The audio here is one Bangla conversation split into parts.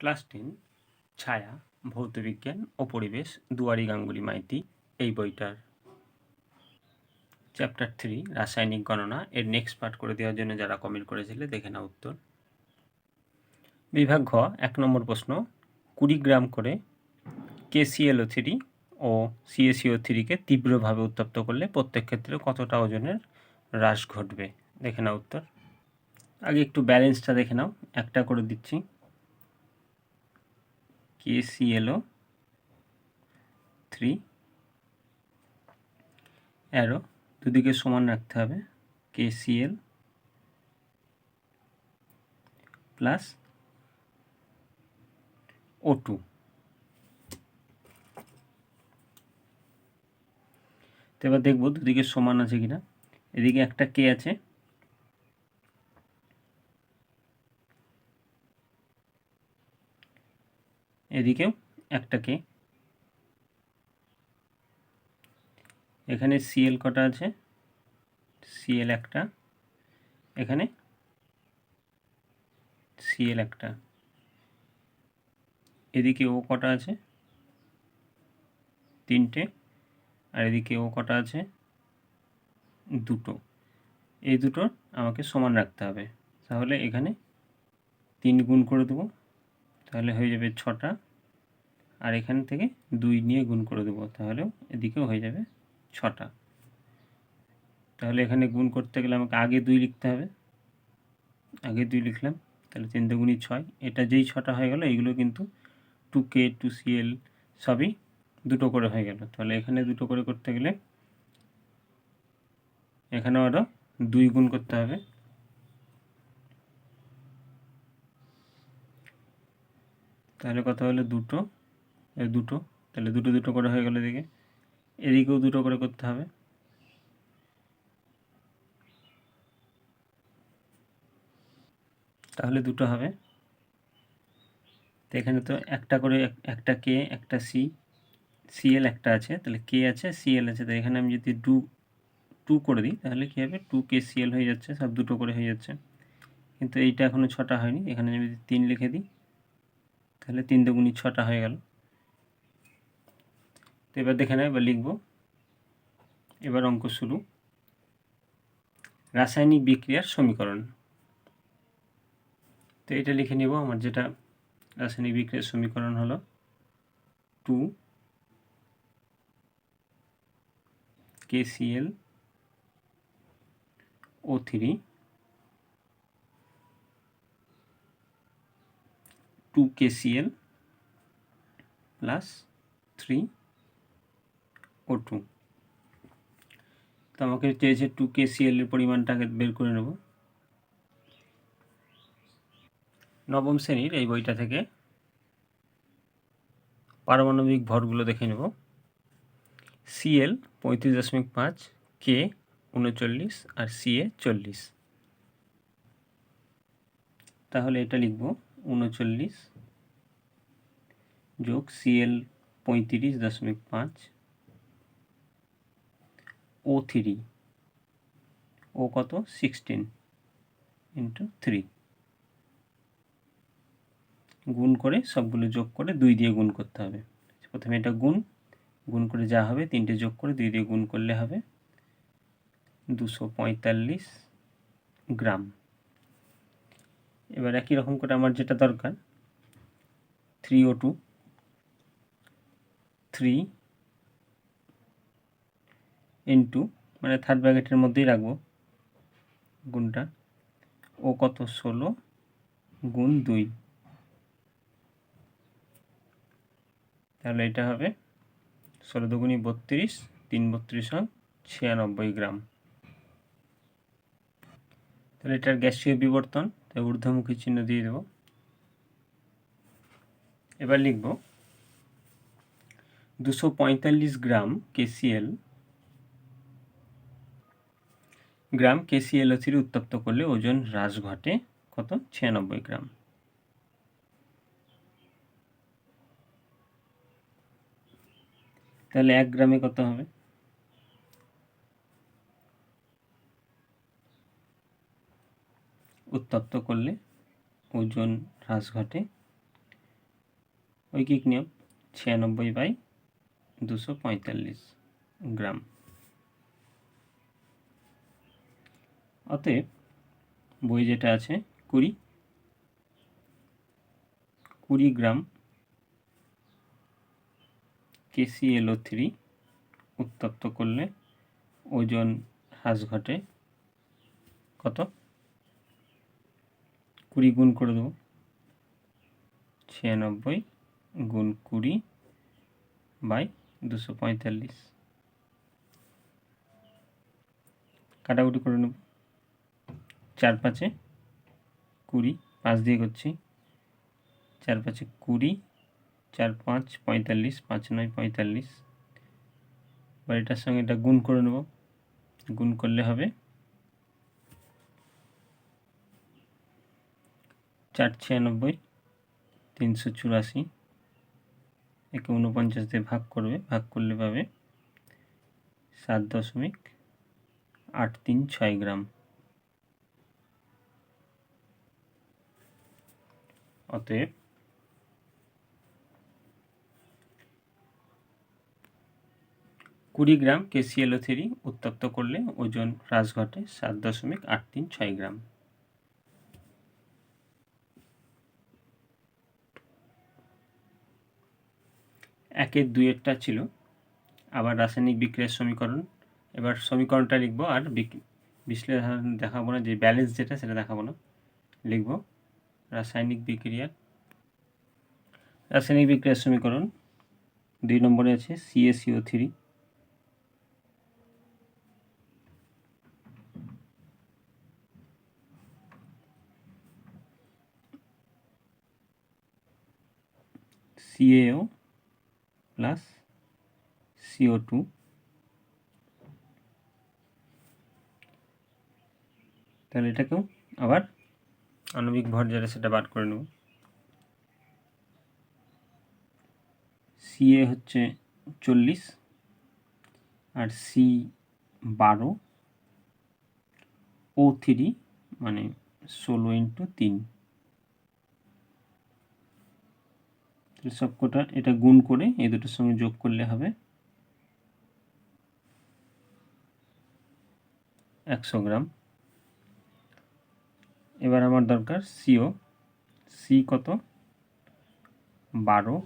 ক্লাস টেন, ছায়া, ভৌতবিজ্ঞান ও পরিবেশ, দুয়ারি গাঙ্গুলি মাইতি, এই বইটার চ্যাপ্টার থ্রি, রাসায়নিক গণনা, এর নেক্সট পার্ট করে দেওয়ার জন্য যারা কমেন্ট করেছিলে, দেখে নাও উত্তর। বিভাগ ঘ, এক নম্বর প্রশ্ন, কুড়ি গ্রাম করে কেসিএলও থ্রি ও সিএসিও থ্রিকে তীব্রভাবে উত্তপ্ত করলে প্রত্যেক ক্ষেত্রে কতটা ওজনের হ্রাস ঘটবে? দেখে নাও উত্তর। আগে একটু ব্যালেন্সটা দেখে নাও, একটা করে দিচ্ছি। কেসিএলও থ্রি অ্যারো দুদিকে সমান রাখতে হবে, কেসিএল প্লাস ও টু তো এবার দেখব দুদিকে সমান আছে কিনা। এদিকে একটা কে আছে এদিকেও একটা কে এখানে সিএল কটা আছে? সিএল একটা। এখানে সিএল একটা। এদিকে ও কটা আছে? তিনটে। আর এদিকে ও কটা আছে? দুটো। এই দুটো আমাকে সমান রাখতে হবে। তাহলে এখানে তিন গুণ করে দেবো। তাহলে হয়ে যাবে ছটা। আর এখান থেকে দুই নিয়ে গুণ করে দেবো তাহলেও এদিকেও হয়ে যাবে ছটা। তাহলে এখানে গুণ করতে গেলে আমাকে আগে দুই লিখতে হবে। আগে দুই লিখলাম, তাহলে তিন দুগুণি ছয়। এটা যেই ছটা হয়ে গেল এইগুলো কিন্তু টু কে টু সিএল সবই দুটো করে হয়ে গেল। তাহলে এখানে দুটো করে করতে গেলে এখানেও আরও দুই গুণ করতে হবে। তাহলে কথা হলো? দুটো। দুটো। তাহলে দুটো দুটো করে হয়ে গেল এদিকে। এদিকেও দুটো করে করতে হবে। তাহলে দুটো হবে। তো এখানে তো একটা করে একটা কে, একটা সি। সিএল একটা আছে, তাহলে কে আছে, সিএল আছে। তো এখানে আমি যদি টু টু করে দিই, তাহলে কী হবে? টু কে সিএল হয়ে যাচ্ছে, সব দুটো করে হয়ে যাচ্ছে। কিন্তু এইটা এখনও ছটা হয়নি। এখানে আমি যদি তিন লিখে দিই, তাহলে তিন দুগুণি ছটা হয়ে গেল। এবার দেখে নেয় এবার লিখব। এবার অঙ্ক শুরু। রাসায়নিক বিক্রিয়ার সমীকরণ। তো এটা লিখে নেব, আমার যেটা রাসায়নিক বিক্রিয়ার সমীকরণ হলো two KCl O three two KCl plus three O two তো আমাকে চেয়েছে টু কেসিএলের পরিমাণটাকে বের করে নেব। নবম শ্রেণির এই বইটা থেকে পারমাণবিক ভরগুলো দেখে নেব। সিএল পঁয়ত্রিশ দশমিক পাঁচ কে উনচল্লিশ আর সিএ চল্লিশ। তাহলে এটা লিখব উনচল্লিশ যোগ সিএল পঁয়ত্রিশ দশমিক পাঁচ ও থ্রি। ও কত? Sixteen into three. গুণ করে সবগুলো যোগ করে দুই দিয়ে গুণ করতে হবে। প্রথমে এটা গুণ গুণ করে যা হবে তিনটে যোগ করে দুই দিয়ে গুণ করলে হবে দুশো পঁয়তাল্লিশ গ্রাম। এবার একই রকম করে আমার যেটা দরকার three O two three into মানে থার্ড ব্র্যাকেটের মধ্যেই রাখব গুণটা। ও কত? ষোলো গুণ দুই। তাহলে এটা হবে ষোলো দুগুণি বত্রিশ, তিন বত্রিশ হন ছিয়ানব্বই গ্রাম। তাহলে এটার গ্যাসীয় বিবর্তন, তাই ঊর্ধ্বমুখী চিহ্ন দিয়ে দেব। এবার লিখব, দুশো পঁয়তাল্লিশ gram KCL gram KCL three উত্তপ্ত করলে ওজন হ্রাস ঘটে কত? ছিয়ানব্বই গ্রাম। তাহলে এক গ্রামে কত হবে? উত্তপ্ত করলে ওজন হ্রাস ঘটে। ঐকিক নিয়ম ছিয়ানব্বই বাই দুশো পঁয়তাল্লিশ গ্রাম। অতএব বই যেটা আছে, কুড়ি কুড়ি গ্রাম কেসিএলও থ্রি উত্তপ্ত করলে ওজন হ্রাস ঘটে কত? কুড়ি গুণ করে দেবো। ছিয়ানব্বই গুণ কুড়ি বাই দুশো পঁয়তাল্লিশ। কাটাকুটি করে নেব। চার পাঁচে কুড়ি, পাঁচ দিয়ে করছি। চার পাঁচে কুড়ি, চার পাঁচ, পঁয়তাল্লিশ, পাঁচ নয়, পঁয়তাল্লিশ। এবার এটার সঙ্গে এটা গুণ করে নেব। গুণ করলে হবে চার ছিয়ানব্বই, তিনশো চুরাশি। একে উনপঞ্চাশ দিয়ে ভাগ করবে। ভাগ করলে পাবে সাত দশমিক আট তিন ছয় গ্রাম। অতএব কুড়ি গ্রাম কেসিএলও থ্রি উত্তপ্ত করলে ওজন হ্রাস ঘটে সাত দশমিক আট তিন ছয় গ্রাম। একের দুইয়েরটা ছিল। আবার রাসায়নিক বিক্রিয়ার সমীকরণ। এবার সমীকরণটা লিখব আর বিশ্লেষণ দেখাবো না, যে ব্যালেন্স যেটা সেটা দেখাবো না। লিখব রাসায়নিক বিক্রিয়ার রাসায়নিক বিক্রিয়ার সমীকরণ দুই নম্বরে আছে CaCO three CaO plus CO two তাহলে এটাকেও আবার আণবিক ভর যেটা সেটা বার করে নেব। সিএ হচ্ছে চল্লিশ আর সি বারো ও থ্রি মানে ষোলো ইন্টু তিন। সবকটা এটা গুণ করে এই দুটোর সঙ্গে যোগ করলে হবে একশো গ্রাম। এবার আমার দরকার সিও। সি কত? বারো।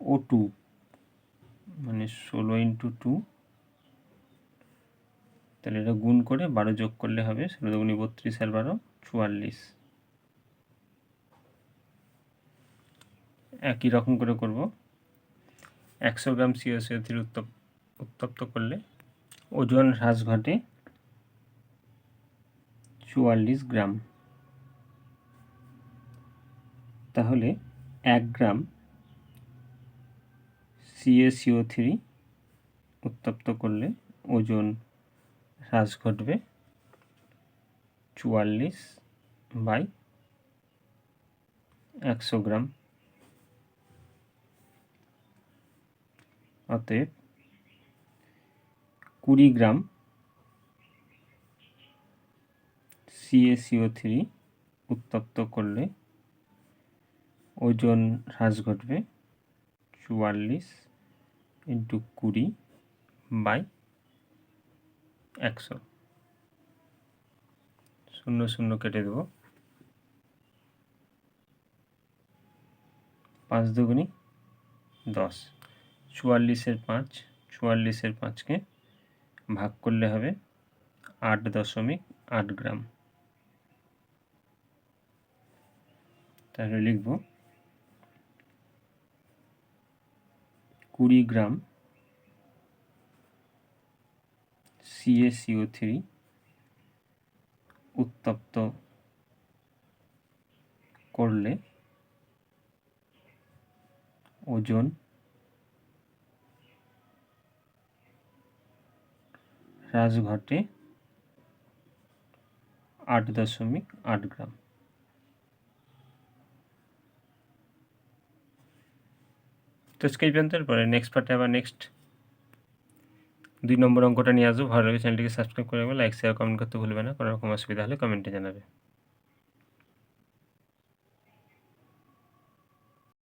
ও টু মানে ষোলো ইন্টু টু তাহলে এটা গুণ করে বারো যোগ করলে হবে ষোলো দুগুনি বত্রিশ আর বারো চুয়াল্লিশ। একই রকম করে করব। একশো গ্রাম সিও সিও থ্রি উত্তপ উত্তপ্ত করলে ওজন হ্রাস ঘটে চুয়াল্লিশ গ্রাম। তাহলে এক গ্রাম সিএসিও থ্রি উত্তপ্ত করলে ওজন হ্রাস ঘটবে চুয়াল্লিশ বাই একশো গ্রাম। অতএব কুড়ি গ্রাম সিএসিও থ্রি উত্তপ্ত করলে ওজন হ্রাস ঘটবে চুয়াল্লিশ ইন্টু কুড়ি বাই একশো। শূন্য শূন্য কেটে দেব। পাঁচ দুগুনি দশ। চুয়াল্লিশের পাঁচ, চুয়াল্লিশের পাঁচকে ভাগ করলে হবে আট দশমিক আট গ্রাম। তাহলে লিখব কুড়ি গ্রাম সিএসিও থ্রি উত্তপ্ত করলে ওজন হ্রাস ঘটে আট দশমিক আট গ্রাম। স্কেচ পর্যন্ত পরে নেক্সট পার্টে আবার নেক্সট দুই নম্বর অঙ্কটা নিয়ে আসব। ভালো লাগে চ্যানেলটিকে সাবস্ক্রাইব করে লাইক শেয়ার কমেন্ট করতে ভুলবে না। কোনো রকম অসুবিধা হলে কমেন্টে জানাবে।